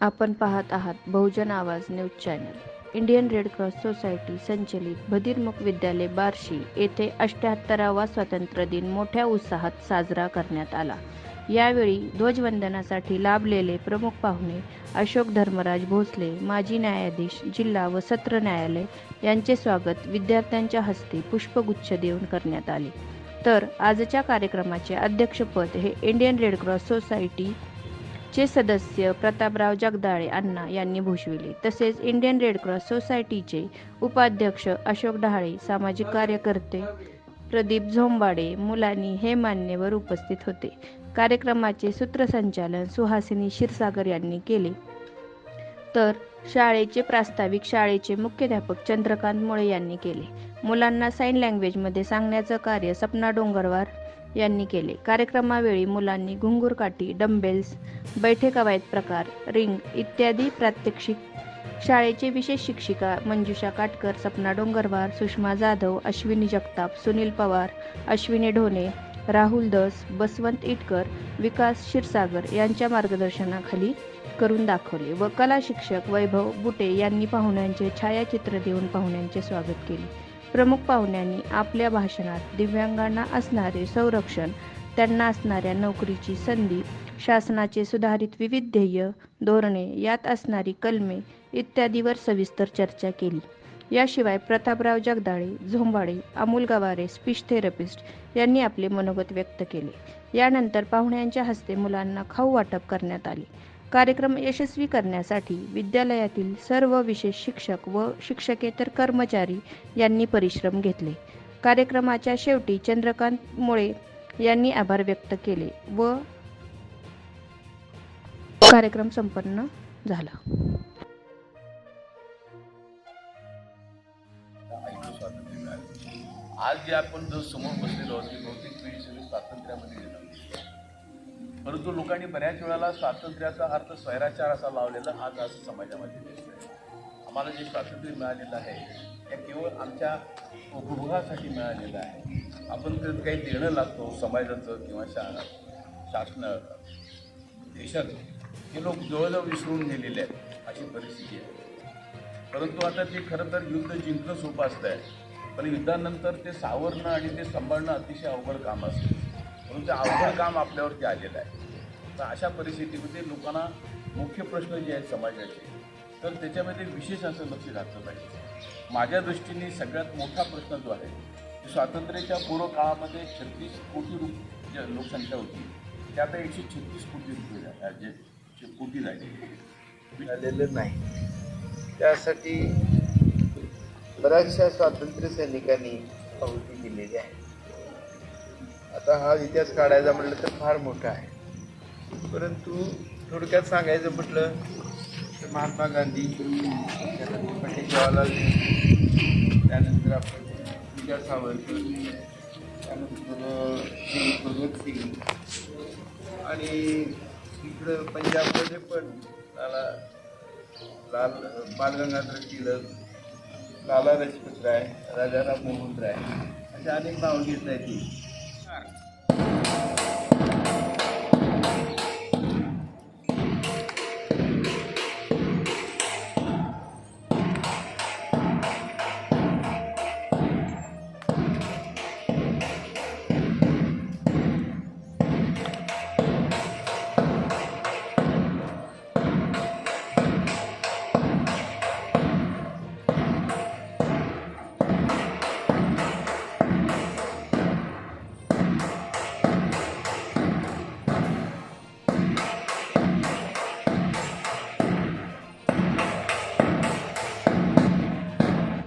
आपण पाहत आहात Bahujan Awaaz news channel. Indian red cross society संचलित बधिरमुख विद्यालय बार्शी येथे अष्ट्याहत्तरावा स्वातंत्र्य दिन मोठ्या उत्साहात साजरा करण्यात आला. यावेळी ध्वजवंदनासाठी लाभलेले प्रमुख पाहुणे अशोक धर्मराज भोसले माजी न्यायाधीश जिल्हा व सत्र न्यायालय यांचे स्वागत विद्यार्थ्यांच्या हस्ते पुष्पगुच्छ देऊन करण्यात आले. तर आजच्या कार्यक्रमाचे अध्यक्षपद हे इंडियन रेड क्रॉस सोसायटी चे सदस्य प्रतापराव जगदाळे अण्णा यांनी भूषविले. तसेच इंडियन रेड क्रॉस सोसायटीचे उपाध्यक्ष अशोक डहाळे सामाजिक कार्यकर्ते प्रदीप झोंबाडे मुलानी हे मान्यवर उपस्थित होते. कार्यक्रमाचे सूत्रसंचालन सुहासिनी क्षीरसागर यांनी केले. तर शाळेचे प्रास्ताविक शाळेचे मुख्याध्यापक चंद्रकांत मुळे यांनी केले. मुलांना साईन लँग्वेजमध्ये सांगण्याचं कार्य सपना डोंगरवार यांनी केले. कार्यक्रमावेळी मुलांनी घुंगूर काठी डंबेल्स बैठे कवायत प्रकार रिंग इत्यादी प्रात्यक्षिक. शाळेचे विशेष शिक्षिका मंजुषा काटकर सपना डोंगरवार सुषमा जाधव अश्विनी जगताप सुनील पवार अश्विनी ढोणे राहुल दस बसवंत इटकर विकास क्षीरसागर यांच्या मार्गदर्शनाखाली करून दाखवले व कला शिक्षक वैभव बुटे यांनी पाहुण्यांचे छायाचित्र देऊन पाहुण्यांचे स्वागत केले. प्रमुख पाहुण्यांनी आपल्या भाषणात दिव्यांगांना असणारे संरक्षण त्यांना असणाऱ्या नोकरीची संधी शासनाचे सुधारित विविध ध्येय धोरणे यात असणारी कलमे इत्यादीवर सविस्तर चर्चा केली. याशिवाय प्रतापराव जगदाळे झोंबाडे अमोल गवारे स्पीच थेरपिस्ट यांनी आपले मनोगत व्यक्त केले. यानंतर पाहुण्यांच्या हस्ते मुलांना खाऊ वाटप करण्यात आले. कार्यक्रम यशस्वी करण्यासाठी विद्यालयातील सर्व विशेष शिक्षक व शिक्षकेतर कर्मचारी यांनी परिश्रम घेतले. कार्यक्रमाच्या शेवटी चंद्रकांत मुळे यांनी आभार व्यक्त केले व कार्यक्रम संपन्न झाला. आज जे आपण जो समोर बसलेलो ती बहुतेक पिढी सगळी परंतु लोकांनी बऱ्याच वेळाला स्वातंत्र्याचा अर्थ स्वैराचार असा लावलेला आज आज समाजामध्ये दिसतोय. आम्हाला जे स्वातंत्र्य मिळालेलं आहे ते केवळ आमच्या उपभोगासाठी मिळालेलं आहे. आपण त्यात काही देणं लागतो समाजाचं किंवा शा शासन देशाचं. हे लोक जवळजवळ विसरून गेलेले आहेत अशी परिस्थिती आहे. परंतु आता ते खरं तर युद्ध जिंकणं सोपं असतं आहे पण युद्धानंतर ते सावरणं आणि ते सांभाळणं अतिशय अवघड काम असतं. म्हणून ते अवघड काम आपल्यावरती आलेलं आहे. तर अशा परिस्थितीमध्ये लोकांना मुख्य प्रश्न जे आहेत समाजाचे तर त्याच्यामध्ये विशेष असं लक्ष घातलं पाहिजे. माझ्या दृष्टीने सगळ्यात मोठा प्रश्न जो आहे की स्वातंत्र्याच्या पूर्व काळामध्ये छत्तीस कोटी रुपये लोकसंख्या होती ते आता एकशे छत्तीस कोटी रुपये जे कोटी झाली. मिळालेलं नाही. त्यासाठी बऱ्याचशा स्वातंत्र्य सैनिकांनी पावती दिलेली आहे. आता हा इतिहास काढायचा म्हटलं तर फार मोठा आहे. परंतु थोडक्यात सांगायचं म्हटलं तर महात्मा गांधी त्यानंतर पंडित जवाहरलाल नेहरू त्यानंतर आपण विचार सावरकर त्यानंतर सिंग भगतसिंग आणि इकडं पंजाबमध्ये पण लाला लाल बालगंगाधर टिळक लाला लजपत राय राजाराम मोहन राय अशा अनेक नावं घेता येतील